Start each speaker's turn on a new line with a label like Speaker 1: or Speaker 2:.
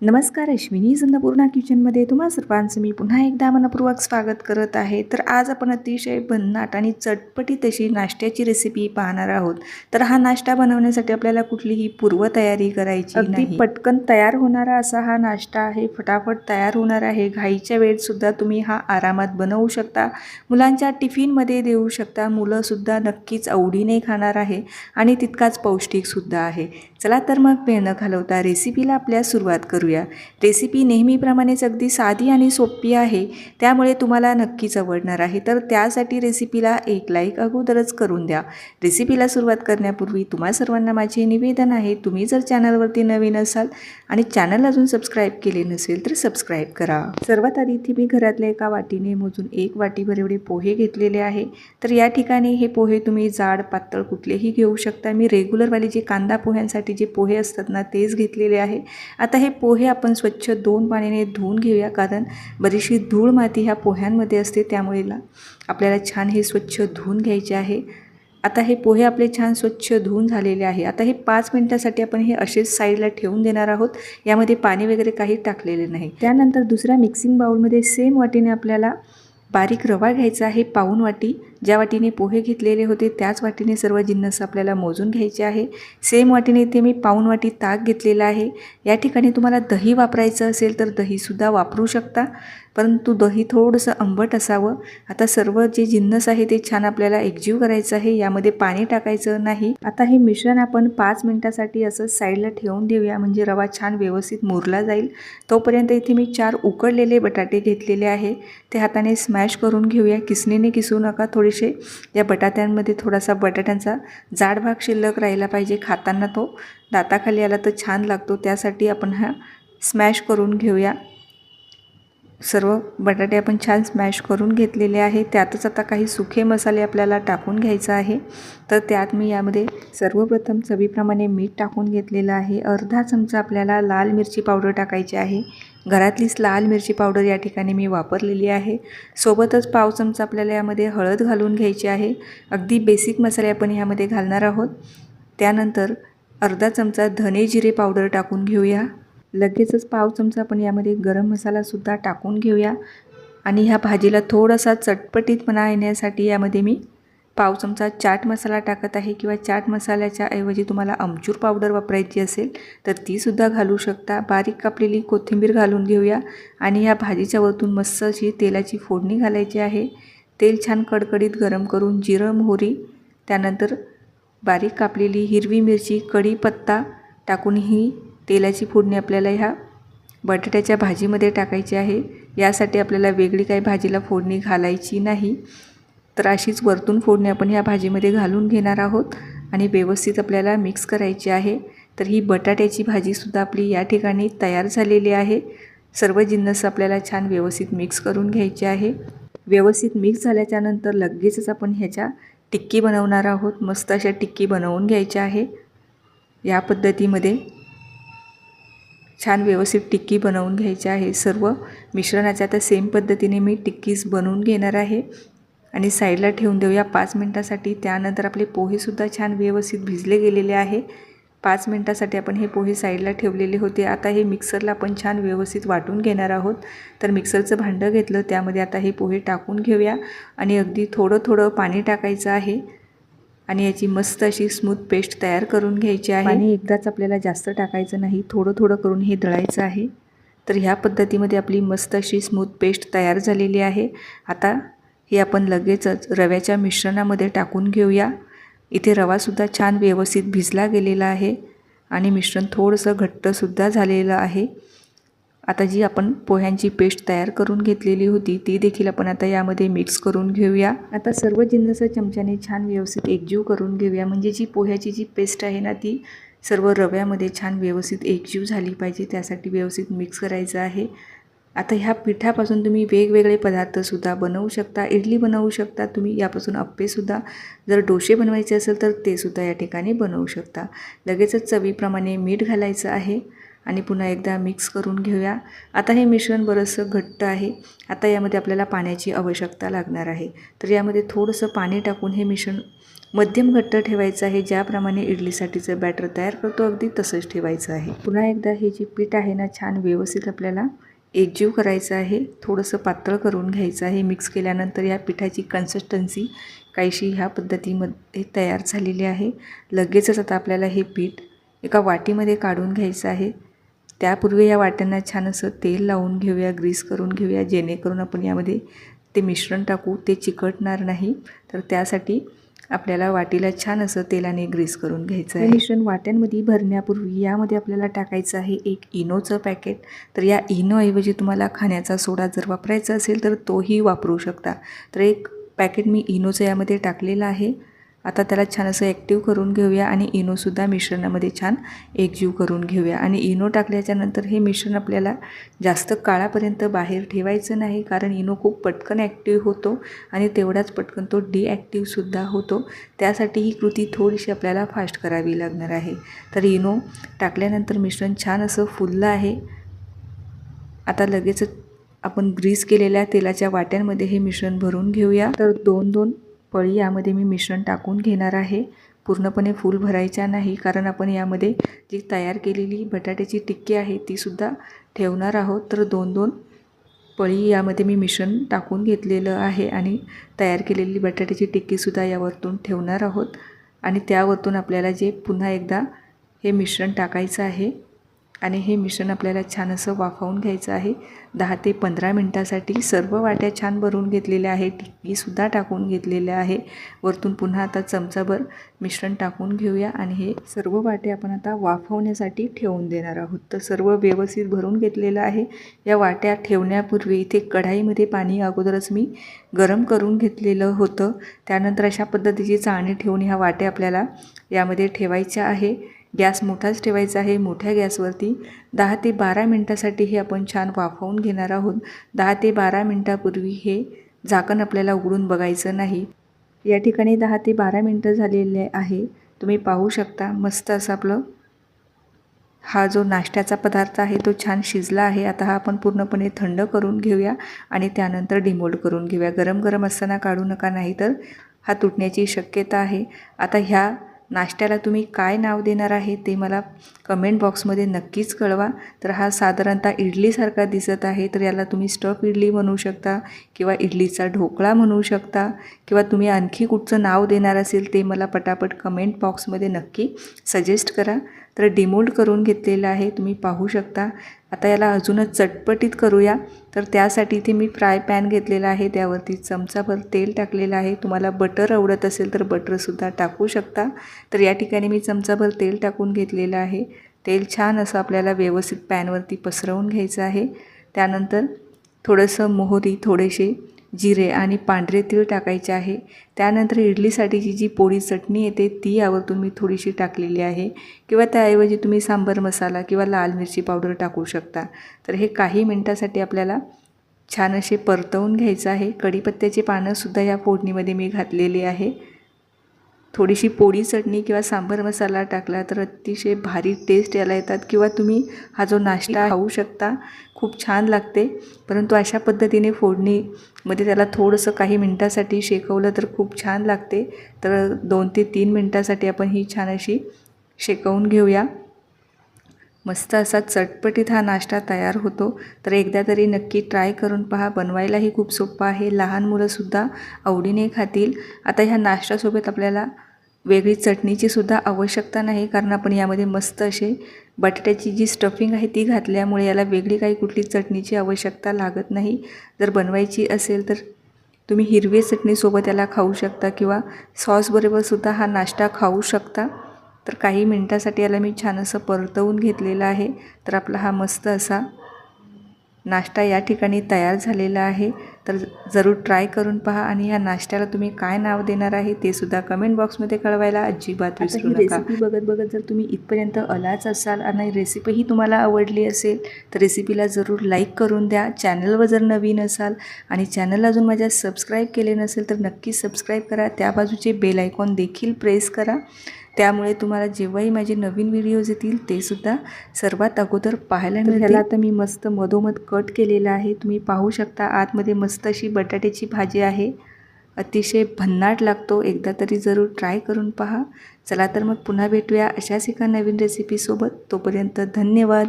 Speaker 1: नमस्कार अश्विनी अन्नपूर्णा किचनमध्ये. तुम्हा सर्वांचं मी पुन्हा एकदा मनपूर्वक स्वागत करत आहे. तर आज आपण अतिशय भन्नाट आणि चटपटीत अशी नाश्त्याची रेसिपी पाहणार आहोत. तर हा नाश्ता बनवण्यासाठी आपल्याला कुठलीही पूर्वतयारी करायची
Speaker 2: अगदी
Speaker 1: नाही. पटकन तयार होणारा असा हा नाश्ता आहे. फटाफट तयार होणार आहे. घाईच्या वेळेत सुद्धा तुम्ही हा आरामात बनवू शकता. मुलांच्या टिफिनमध्ये देऊ शकता. मुलंसुद्धा नक्कीच आवडीने खाणार आहे आणि तितकाच पौष्टिकसुद्धा आहे. चला तर मग वेळ न घालवता रेसिपीला आपल्या सुरुवात करूया रेसिपी नेहमीप्रमाणेच अगदी साधी आणि सोपी आहे त्यामुळे तुम्हाला नक्कीच आवडणार आहे. तर त्यासाठी रेसिपीला एक लाईक अगोदरच करून द्या. रेसिपीला सुरुवात करण्यापूर्वी तुम्हा सर्वांना माझे निवेदन आहे तुम्ही जर चॅनलवरती नवीन असाल आणि चॅनल अजून सबस्क्राईब केले नसेल तर सबस्क्राईब करा. सर्वात आधी इथे मी घरातल्या एका वाटीने मोजून एक वाटीभर एवढे पोहे घेतलेले आहे. तर या ठिकाणी हे पोहे तुम्ही जाड पातळ कुठलेही घेऊ शकता. मी रेग्युलरवाले जे कांदा पोह्यांसाठी जे पोहे असतात ना तेच घेतलेले आहे. आता हे पोहे पोहे आपण स्वच्छ दोन पाण्याने धुवून घेऊया कारण बरीचशी धूळ माती ह्या पोह्यांमध्ये असते त्यामुळे आपल्याला छान हे स्वच्छ धुवून घ्यायचे आहे. आता हे पोहे आपले छान स्वच्छ धुवून झालेले आहे. आता हे पाच मिनटासाठी आपण हे असेच साईडला ठेवून देणार आहोत. यामध्ये पाणी वगैरे काही टाकलेले नाही. त्यानंतर दुसऱ्या मिक्सिंग बाउलमध्ये सेम वाटीने आपल्याला बारीक रवा घ्यायचा आहे पाऊन वाटी. ज्या वाटीने पोहे घेतलेले होते त्याच वाटीने सर्व जिन्नस आपल्याला मोजून घ्यायचे आहे. सेम वाटीने इथे मी पाऊन वाटी ताक घेतलेला आहे. या ठिकाणी तुम्हाला दही वापरायचं असेल तर दहीसुद्धा वापरू शकता. परंतु दही थोडंसं आंबट असावं. आता सर्व जे जिन्नस आहे ते छान आपल्याला एकजीव करायचं आहे यामध्ये पाणी टाकायचं नाही. आता हे मिश्रण आपण पाच मिनटासाठी असं साईडला ठेवून देऊया म्हणजे रवा छान व्यवस्थित मुरला जाईल. तोपर्यंत इथे मी चार उकडलेले बटाटे घेतलेले आहे. ते हाताने स्मॅश करून घेऊया. किसणीने किसू नका. थोडेसे या बटाट्यांमध्ये थोडासा बटाट्यांचा जाड भाग शिल्लक राहिला पाहिजे खाताना तो. दाताखाली आला तर छान लागतो. त्यासाठी आपण हा स्मॅश करून घेऊया. सर्व बटाटे आपण छान स्मॅश करून घेतलेले आहे. त्यातच आता काही सुखे मसाले आपल्याला टाकून घ्यायचा आहे. तर त्यात मी यामध्ये सर्वप्रथम चवीप्रमाणे मीठ टाकून घेतलेलं आहे. अर्धा चमचा आपल्याला लाल मिरची पावडर टाकायची आहे. घरातलीच लाल मिरची पावडर या ठिकाणी मी वापरलेली आहे. सोबतच पाव चमचा आपल्याला यामध्ये हळद घालून घ्यायची आहे. अगदी बेसिक मसाले आपण यामध्ये घालणार आहोत. त्यानंतर अर्धा चमचा धने जिरे पावडर टाकून घेऊया. लगेचच पाव चमचा आपण यामध्ये गरम मसालासुद्धा टाकून घेऊया. आणि ह्या भाजीला थोडासा चटपटीतपणा येण्यासाठी यामध्ये मी पाव चमचा चाट मसाला टाकत आहे किंवा चाट मसाल्याच्या ऐवजी तुम्हाला आमचूर पावडर वापरायची असेल तर तीसुद्धा घालू शकता. बारीक कापलेली कोथिंबीर घालून घेऊया. आणि ह्या भाजीच्या वरतून मस्त अशी तेलाची फोडणी घालायची आहे. तेल छान कडकडीत गरम करून जिरं मोहरी त्यानंतर बारीक कापलेली हिरवी मिरची कढीपत्ता टाकून ही तेलाची फोडणी आपल्याला ह्या बटाट्याच्या भाजीमध्ये टाकायची आहे. यासाठी आपल्याला वेगळी काही भाजीला फोडणी घालायची नाही. तर अशीच वरतून फोडणी आपण ह्या भाजीमध्ये घालून घेणार आहोत आणि व्यवस्थित आपल्याला मिक्स करायची आहे. तर ही बटाट्याची भाजीसुद्धा आपली या ठिकाणी तयार झालेली आहे. सर्व जिन्नस आपल्याला छान व्यवस्थित मिक्स करून घ्यायचे आहे. व्यवस्थित मिक्स झाल्याच्यानंतर लगेचच आपण ह्याच्या टिक्की बनवणार आहोत. मस्त अशा टिक्की बनवून घ्यायच्या आहे. या पद्धतीमध्ये छान व्यवस्थित टिक्की बनवून घ्यायची आहे. सर्व मिश्रणाच्या आता सेम पद्धतीने मी टिक्कीज बनवून घेणार आहे. आणि साईडला ठेवून देऊया पाच मिनटासाठी. त्यानंतर आपले पोहेसुद्धा छान व्यवस्थित भिजले गेलेले आहे. पाच मिनटासाठी आपण हे पोहे साईडला ठेवलेले होते. आता हे मिक्सरला आपण छान व्यवस्थित वाटून घेणार आहोत. तर मिक्सरचं भांडं घेतलं. त्यामध्ये आता हे पोहे टाकून घेऊया. आणि अगदी थोडं थोडं पाणी टाकायचं आहे. आणि याची मस्त अशी स्मूथ पेस्ट तयार करून घ्यायची आहे. आणि एकदाच आपल्याला जास्त टाकायचं नाही थोडं थोडं करून हे दळायचं आहे. तर ह्या पद्धतीमध्ये आपली मस्त अशी स्मूथ पेस्ट तयार झालेली आहे. आता हे आपण लगेचच रव्याच्या मिश्रणामध्ये टाकून घेऊया. इथे रवासुद्धा छान व्यवस्थित भिजला गेलेला आहे आणि मिश्रण थोडंसं घट्टसुद्धा झालेलं आहे. आता जी आपण पोह्यांची पेस्ट तयार करून घेतलेली होती ती देखील आपण आता यामध्ये मिक्स करून घेऊया. आता सर्व जिन्नस चमच्याने छान व्यवस्थित एकजीव करून घेऊया. म्हणजे जी पोह्याची जी पेस्ट आहे ना ती सर्व रव्यामध्ये छान व्यवस्थित एकजीव झाली पाहिजे त्यासाठी व्यवस्थित मिक्स करायचं आहे. आता ह्या पिठापासून तुम्ही वेगवेगळे पदार्थसुद्धा बनवू शकता इडली बनवू शकता तुम्ही यापासून अप्पेसुद्धा जर डोसे बनवायचे असेल तर तेसुद्धा या ठिकाणी बनवू शकता. लगेचच चवीप्रमाणे मीठ घालायचं आहे. आणि पुन्हा एकदा मिक्स करून घेऊया. आता हे मिश्रण बरंचसं घट्ट आहे. आता यामध्ये आपल्याला पाण्याची आवश्यकता लागणार आहे. तर यामध्ये थोडंसं पाणी टाकून हे मिश्रण मध्यम घट्ट ठेवायचं आहे. ज्याप्रमाणे इडलीसाठीचं बॅटर तयार करतो अगदी तसंच ठेवायचं आहे. पुन्हा एकदा हे जे पीठ आहे ना छान व्यवस्थित आपल्याला एकजीव करायचं आहे. थोडंसं पातळ करून घ्यायचं आहे. मिक्स केल्यानंतर या पिठाची कन्सिस्टन्सी काहीशी ह्या पद्धतीमध्ये तयार झालेली आहे. लगेचच आता आपल्याला हे पीठ एका वाटीमध्ये काढून घ्यायचं आहे. त्यापूर्वी या वाट्यांना छान असं तेल लावून घेऊया ग्रीस करून घेऊया जेणेकरून आपण यामध्ये ते मिश्रण टाकू. ते चिकटणार नाही. तर त्यासाठी आपल्याला वाटीला छान असं तेलाने ग्रीस करून घ्यायचं आहे. मिश्रण वाट्यांमध्ये भरण्यापूर्वी यामध्ये आपल्याला टाकायचं आहे एक इनोचं पॅकेट. तर या इनोऐवजी तुम्हाला खाण्याचा सोडा जर वापरायचा असेल तर तोही वापरू शकता. तर एक पॅकेट मी इनोचं यामध्ये टाकलेलं आहे. आता त्याला छान असं ॲक्टिव्ह करून घेऊया आणि इनोसुद्धा मिश्रणामध्ये छान एकजीव करून घेऊया. आणि इनो टाकल्याच्यानंतर हे मिश्रण आपल्याला जास्त काळापर्यंत बाहेर ठेवायचं नाही कारण इनो खूप पटकन ॲक्टिव्ह होतो आणि तेवढाच पटकन तो डिॲक्टिव्हसुद्धा होतो. त्यासाठी ही कृती थोडीशी आपल्याला फास्ट करावी लागणार आहे. तर इनो टाकल्यानंतर मिश्रण छान असं फुललं आहे. आता लगेच आपण ग्रीस केलेल्या तेलाच्या वाट्यांमध्ये हे मिश्रण भरून घेऊया. तर दोन दोन पळी यामध्ये मी मिश्रण टाकून घेणार आहे. पूर्णपणे फूल भरायच्या नाही कारण आपण यामध्ये जी तयार केलेली बटाट्याची टिक्की आहे तीसुद्धा ठेवणार आहोत. तर दोन दोन पळी यामध्ये मी मिश्रण टाकून घेतलेलं आहे आणि तयार केलेली बटाट्याची टिक्कीसुद्धा यावरतून ठेवणार आहोत. आणि त्यावरतून आपल्याला जे पुन्हा एकदा हे मिश्रण टाकायचं आहे आणि हे मिश्रण आपल्याला छान असं वाफवून घ्यायचं आहे. दहा ते पंधरा मिनटासाठी सर्व वाट्या छान भरून घेतलेल्या आहे टिक्कीसुद्धा टाकून घेतलेल्या आहे. वरतून पुन्हा आता चमचाभर मिश्रण टाकून घेऊया आणि हे सर्व वाटे आपण आता वाफवण्यासाठी ठेवून देणार आहोत. तर सर्व व्यवस्थित भरून घेतलेलं आहे. या वाट्या ठेवण्यापूर्वी इथे कढाईमध्ये पाणी अगोदरच मी गरम करून घेतलेलं होतं. त्यानंतर अशा पद्धतीची चाळणी ठेवून ह्या वाट्या आपल्याला यामध्ये ठेवायच्या आहे. गॅस मोठाच ठेवायचा आहे. मोठ्या गॅसवरती दहा ते बारा मिनटासाठी हे आपण छान वाफवून घेणार आहोत. दहा ते बारा मिनटापूर्वी हे झाकण आपल्याला उघडून बघायचं नाही. या ठिकाणी दहा ते बारा मिनटं झालेले आहे. तुम्ही पाहू शकता मस्त असं आपलं हा जो नाश्त्याचा पदार्थ आहे तो छान शिजला आहे. आता हा आपण पूर्णपणे थंड करून घेऊया आणि त्यानंतर डिमोल्ड करून घेऊया. गरम गरम असताना काढू नका नाही तर हा तुटण्याची शक्यता आहे. आता ह्या नाश्त्याला तुम्ही काय नाव देणार आहे ते मला कमेंट बॉक्समध्ये नक्कीच कळवा. तर हा साधारणतः इडलीसारखा दिसत आहे तर याला तुम्ही स्टफ इडली म्हणू शकता किंवा इडलीचा ढोकळा म्हणू शकता किंवा तुम्ही आणखी कुठचं नाव देणार असेल ते मला पटापट कमेंट बॉक्समध्ये नक्की सजेस्ट करा. तर डिमोल्ड करून घेतलेलं आहे. तुम्ही पाहू शकता. आता याला अजूनच चटपटीत करूया. तर त्यासाठी इथे मी फ्राय पॅन घेतलेला आहे. त्यावरती चमचाभर तेल टाकलेलं आहे. तुम्हाला बटर आवडत असेल तर बटरसुद्धा टाकू शकता. तर या ठिकाणी मी चमचाभर तेल टाकून घेतलेलं आहे. तेल छान असं आपल्याला व्यवस्थित पॅनवरती पसरवून घ्यायचं आहे. त्यानंतर थोडंसं मोहरी थोडेसे जिरे आणि पांढरे तीळ टाकायचे आहे. त्यानंतर इडलीसाठीची जी पोळी चटणी येते ती यावरतून मी थोडीशी टाकलेली आहे. किंवा त्याऐवजी तुम्ही सांबर मसाला किंवा लाल मिरची पावडर टाकू शकता. तर हे काही मिनटासाठी आपल्याला छान असे परतवून घ्यायचं आहे. कढीपत्त्याची पानंसुद्धा या फोडणीमध्ये मी घातलेली आहे. थोडीशी पोळी चटणी किंवा सांबर मसाला टाकला तर अतिशय भारी टेस्ट याला येतात किंवा तुम्ही हा जो नाश्ता खाऊ शकता खूप छान लागते. परंतु अशा पद्धतीने फोडणीमध्ये त्याला थोडंसं काही मिनटासाठी शेकवलं तर खूप छान लागते. तर दोन ते तीन मिनटासाठी आपण ही छान अशी शेकवून घेऊया. मस्त असा चटपटीत हा नाश्ता तयार होतो. तर एकदा तरी नक्की ट्राय करून पहा. बनवायलाही खूप सोपं आहे. लहान मुलंसुद्धा आवडीने खातील. आता ह्या नाश्त्यासोबत आपल्याला वेगळी चटणीची सुद्धा आवश्यकता नाही. कारण आपण यामध्ये मस्त असे बटाट्याची जी स्टफिंग आहे ती घातल्यामुळे याला वेगळी काही कुठली चटणीची आवश्यकता लागत नाही. जर बनवायची असेल तर तुम्ही हिरवी चटणीसोबत याला खाऊ शकता किंवा सॉसबरोबरसुद्धा हा नाश्ता खाऊ शकता. तर काही मिनटासाठी याला मी छान असं परतवून घेतलेलं आहे. तर आपला हा मस्त असा नाश्ता या ठिकाणी तयार झालेला आहे. तर जरूर ट्राय करून पहा आणि या नाश्त्याला तुम्ही काय नाव देणार आहे ते सुद्धा कमेंट बॉक्समध्ये कळवायला अजिबात विसरू नका. रेसिपी बघत बघत जर तुम्ही इथपर्यंत आलाच असाल आणि रेसिपीही तुम्हाला आवडली असेल तर रेसिपीला जरूर लाईक करून द्या. चॅनलवर जर नवीन असाल आणि चॅनल अजून माझ्या सबस्क्राईब केले नसेल तर नक्की सबस्क्राईब करा. त्या बाजूचे बेल आयकॉन देखील प्रेस करा. त्यामुळे तुम्हाला जेव्हाही माझे नवीन व्हिडिओज येतील ते सुद्धा सर्वात अगोदर पाहायला मिळतील. ह्याला आता मी मस्त मधोमध कट केलेला आहे. तुम्ही पाहू शकता आतमध्ये मस्त अशी बटाट्याची भाजी आहे. अतिशय भन्नाट लागतो. एकदा तरी जरूर ट्राय करून पहा. चला तर मग पुन्हा भेटूया अशाच एका नवीन रेसिपीसोबत तोपर्यंत धन्यवाद.